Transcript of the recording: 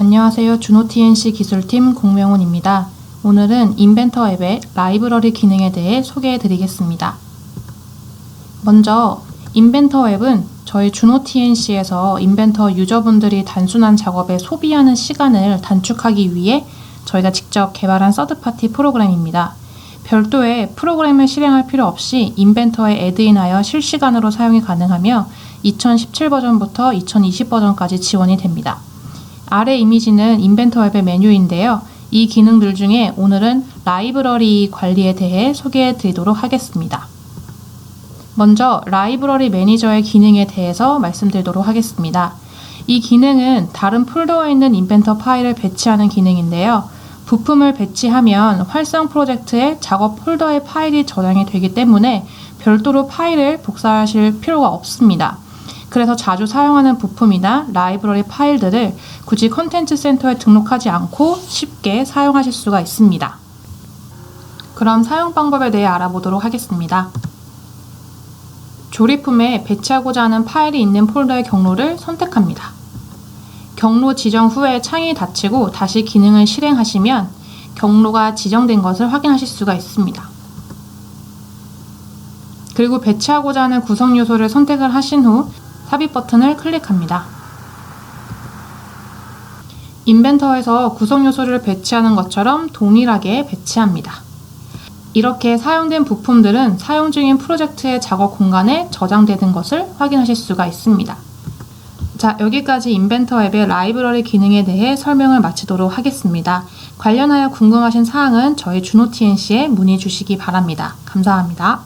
안녕하세요. 준호TNC 기술팀 공명훈입니다. 오늘은 인벤터 앱의 라이브러리 기능에 대해 소개해 드리겠습니다. 먼저 인벤터 앱은 저희 준호TNC에서 인벤터 유저분들이 단순한 작업에 소비하는 시간을 단축하기 위해 저희가 직접 개발한 서드파티 프로그램입니다. 별도의 프로그램을 실행할 필요 없이 인벤터에 애드인하여 실시간으로 사용이 가능하며 2017 버전부터 2020 버전까지 지원이 됩니다. 아래 이미지는 인벤터 앱의 메뉴인데요. 이 기능들 중에 오늘은 라이브러리 관리에 대해 소개해 드리도록 하겠습니다. 먼저 라이브러리 매니저의 기능에 대해서 말씀드리도록 하겠습니다. 이 기능은 다른 폴더에 있는 인벤터 파일을 배치하는 기능인데요. 부품을 배치하면 활성 프로젝트의 작업 폴더의 파일이 저장이 되기 때문에 별도로 파일을 복사하실 필요가 없습니다. 그래서 자주 사용하는 부품이나 라이브러리 파일들을 굳이 컨텐츠 센터에 등록하지 않고 쉽게 사용하실 수가 있습니다. 그럼 사용 방법에 대해 알아보도록 하겠습니다. 조립품에 배치하고자 하는 파일이 있는 폴더의 경로를 선택합니다. 경로 지정 후에 창이 닫히고 다시 기능을 실행하시면 경로가 지정된 것을 확인하실 수가 있습니다. 그리고 배치하고자 하는 구성 요소를 선택을 하신 후 삽입 버튼을 클릭합니다. 인벤터에서 구성 요소를 배치하는 것처럼 동일하게 배치합니다. 이렇게 사용된 부품들은 사용 중인 프로젝트의 작업 공간에 저장되는 것을 확인하실 수가 있습니다. 자, 여기까지 인벤터 앱의 라이브러리 기능에 대해 설명을 마치도록 하겠습니다. 관련하여 궁금하신 사항은 저희 준호TNC에 문의 주시기 바랍니다. 감사합니다.